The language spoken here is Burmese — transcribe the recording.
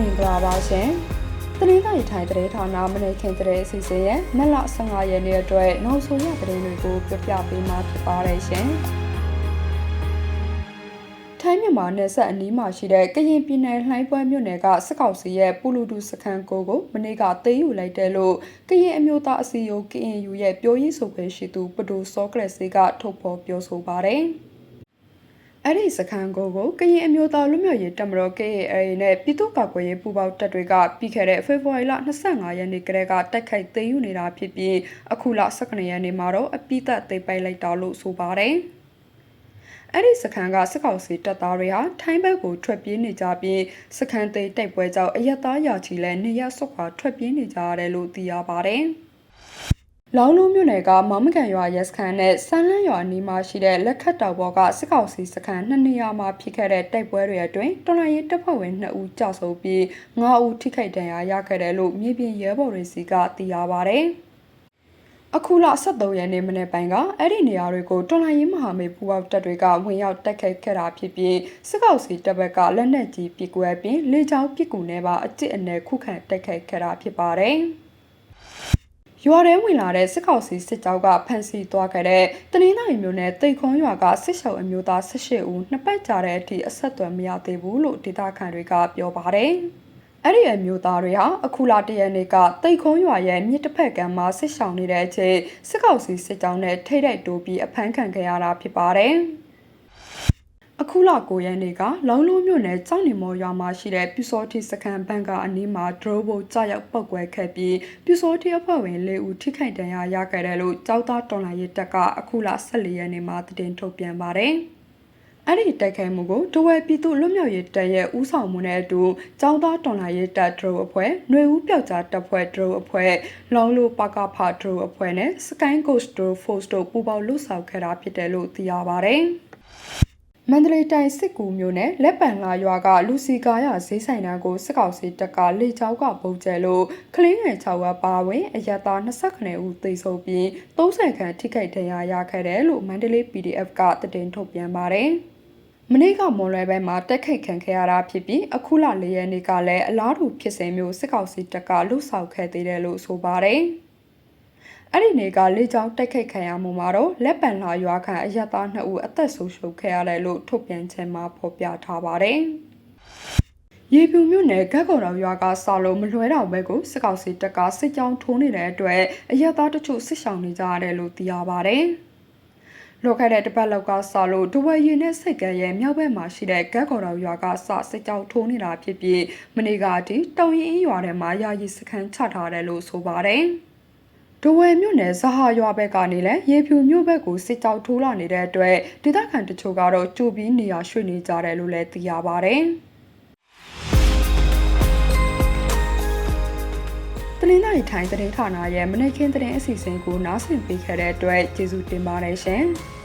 မင်္ဂလာပါရှင်။တနင်္သာရီထိုင်သတင်းဌာနမနေ့ခင်သတင်းအစီအစဉ်ရဲ့မက်လ15ရက်နေ့အတွက်နောက်ဆုံးရသတင်းတွေကိုပြပြပေးမှာဖြစ်ပါတယ်ရှင်။ထိုင်းမြန်မာနယ်စပ်အနီးမှာရှိတဲ့ကရင်ပြည်နယ်လှိုင်းပွဲမြို့နယ်ကစစ်ကောင်စီရဲ့ပူလူတူစခန်းကိုကိုမနေ့ကသိမ်းယူလိုက်တယ်လို့ကရင်အမျိုးသားအစည်းအရုံး KNU ရဲ့ပြောရေးဆိုခွင့်ရှိသူပဒိုစောကရက်စေကထုတ်ဖော်ပြောဆိုပါတယ်။ အဲ့ဒီစခန်းကိုကိုကရင်အမျိုးသားလူမျိုးရေးတမတော် KAA နဲ့ပြည်သူ့ကာကွယ်ရေးပူးပေါင်းတပ်တွေကပြီးခဲ့တဲ့ဖေဖော်ဝါရီလ25ရက်နေ့ကတည်းကတိုက်ခိုက်သိမ်းယူနေတာဖြစ်ပြီးအခုလ18ရက်နေ့မှာတော့အပိသက်သိမ်းပိုက်လိုက်တာလို့ဆိုပါတယ်။အဲ့ဒီစခန်းကစစ်ကောင်စီတပ်သားတွေဟာထိုင်းဘက်ကိုထွက်ပြေးနေကြပြီးစခန်းသိမ်းတိုက်ပွဲကြောင့်အရက်သားရာချီလဲနေရဆွတ်ခွာထွက်ပြေးနေကြရတယ်လို့သိရပါတယ်။ လောင်းလုံးမြို့နယ်ကမမကန်ရွာရဲစခန်းနဲ့ဆန်းလန်းရွာအနီးမှာရှိတဲ့လက်ခတ်တောင်ပေါ်ကစစ်ကောင်စီစခန်းနှစ်နေရာမှာဖြစ်ခဲ့တဲ့တိုက်ပွဲတွေအတွင်းတော်လိုင်းရဲတပ်ဖွဲ့ဝင်2ဦးကြောက်ဆုံးပြီး9ဦးထိခိုက်ဒဏ်ရာရခဲ့တယ်လို့မြေပြင်ရဲဘော်တွေစီကသိရပါတယ်။အခုလ23ရက်နေ့မနေ့ပိုင်းကအဲ့ဒီနေရာတွေကိုတော်လိုင်းရေးမဟာမိတ်ပူပေါင်းတပ်တွေကဝင်ရောက်တိုက်ခိုက်ခဲ့တာဖြစ်ပြီးစစ်ကောင်စီတပ်ဘက်ကလက်နက်ကြီးပစ်ကွဲပြီးလေကြောင်းပစ်ကူနဲ့ပါအစ်စ်အနယ်ခုခံတိုက်ခိုက်ခဲ့တာဖြစ်ပါတယ်။ ရွာထဲဝင်လာတဲ့စစ်ကောင်စီစစ်ကြောင်းကဖမ်းဆီးသွားခဲ့တဲ့တနင်္သာရီမြို့နယ်တိတ်ခွန်ရွာကစစ်ရှောင်အမျိုးသား18ဦးနှစ်ပတ်ကြာတဲ့အထိအဆက်အသွယ်မရသေးဘူးလို့ဒေသခံတွေကပြောပါတယ်။အဲ့ဒီအမျိုးသားတွေဟာအခုလာတရက်နေ့ကတိတ်ခွန်ရွာရဲ့မြစ်တစ်ဖက်ကမ်းမှာစစ်ရှောင်နေတဲ့အချိန်စစ်ကောင်စီစစ်ကြောင်းနဲ့ထိတ်တိုက်တိုးပြီးအဖမ်းခံခဲ့ရတာဖြစ်ပါတယ်။ အခုလ9ရက်နေ့ကလောင်းလုံးမြို့နယ်ကြောက်နေမော်ရွာမှာရှိတဲ့ပြူစောတိစခန်းဘန်ကအနီးမှာဒရိုးဘိုကြောက်ရောက်ပောက်ကွဲခဲ့ပြီးပြူစောတိအဖွဲ့ဝင်၄ဦးထိခိုက်ဒဏ်ရာရခဲ့တယ်လို့ကြောက်သားတော်လိုင်းရေးတပ်ကအခုလ14ရက်နေ့မှာသတင်းထုတ်ပြန်ပါတယ်။အဲ့ဒီတိုက်ခိုက်မှုကိုတဝဲပြည်သူလွတ်မြောက်ရေးတပ်ရဲ့ဦးဆောင်မှုနဲ့အတူကျောင်းသားတော်လှန်ရေးတပ်ဒရိုအဖွဲ့၊ຫນွေဦးပျောက်ကြားတပ်ဖွဲ့ဒရိုအဖွဲ့၊လောင်လိုပါကဖဒရိုအဖွဲ့နဲ့ Sky Ghost Dro Force တို့ပူးပေါင်းလှုပ်ဆောင်ခဲ့တာဖြစ်တယ်လို့သိရပါဗျ။ မန္တလေးတိုင်းစစ်ကူမျိုးနဲ့လက်ပံလာရွာကလူစီကားရဈေးဆိုင်တန်းကိုစစ်ကောင်စီတပ်ကလေကြောင်းကပုံကျဲလို့ကလင်းငယ်6ဝပါဝင်အရတာ29ဦးသေဆုံးပြီး30ခန့်ထိခိုက်ဒဏ်ရာရခဲ့တယ်လို့မန္တလေး PDF ကတင်ထုတ်ပြန်ပါတယ်။မနေ့ကမွန်လွယ်ပိုင်းမှာတက်ခိတ်ခံခဲ့ရတာဖြစ်ပြီးအခုလ၄ရက်နေ့ကလည်းအလားတူဖြစ်စဉ်မျိုးစစ်ကောင်စီတပ်ကလှုပ်ဆောင်ခဲ့သေးတယ်လို့ဆိုပါတယ်။ အဲ့ဒီနေ့ကလေကြောင်းတိုက်ခိုက်ခံရမှုမှာတော့လက်ပံလာရွာခံအရက်သား2ဦးအသက်ဆုံးရှုံးခဲ့ရတယ်လို့ထုတ်ပြန်ချက်မှာဖော်ပြထားပါတယ်။ရေပြူမြို့နယ်ဂက်ကော်တော်ရွာကစာလုံးမလွှဲတော်ဘက်ကိုစစ်ကောင်စီတပ်ကစစ်ကြောင်းထိုးနေတဲ့အတွက်အရက်သားတချို့စစ်ဆောင်နေကြရတယ်လို့သိရပါတယ်။လောခဲ့တဲ့တပတ်လောက်ကစလို့ဒဝဲရီနဲ့စိတ်ကဲရဲ့မြောက်ဘက်မှာရှိတဲ့ဂက်ကော်တော်ရွာကစစစ်ကြောင်းထိုးနေတာဖြစ်ပြီးမနေ့ကအထိတောင်ရင်ရွာထဲမှာယာယီစခန်းချထားတယ်လို့ဆိုပါတယ်။ ဒဝယ်မြို့နယ်ဇဟာရွာဘက်ကနေလည်းရေဖြူမြို့ဘက်ကိုစစ်ကြောက်ထိုးလာနေတဲ့အတွက်ဒေသခံတချို့ကတော့ကြိုပြီးနေရာရွှေ့နေကြတယ်လို့လည်းသိရပါဗျ။တနင်္လာရီထိုင်းသတင်းဌာနရဲ့မနေ့ကင်းသတင်းအစီအစဉ်ကိုနားဆင်ပေးခဲ့တဲ့အတွက်ကျေးဇူးတင်ပါတယ်ရှင်။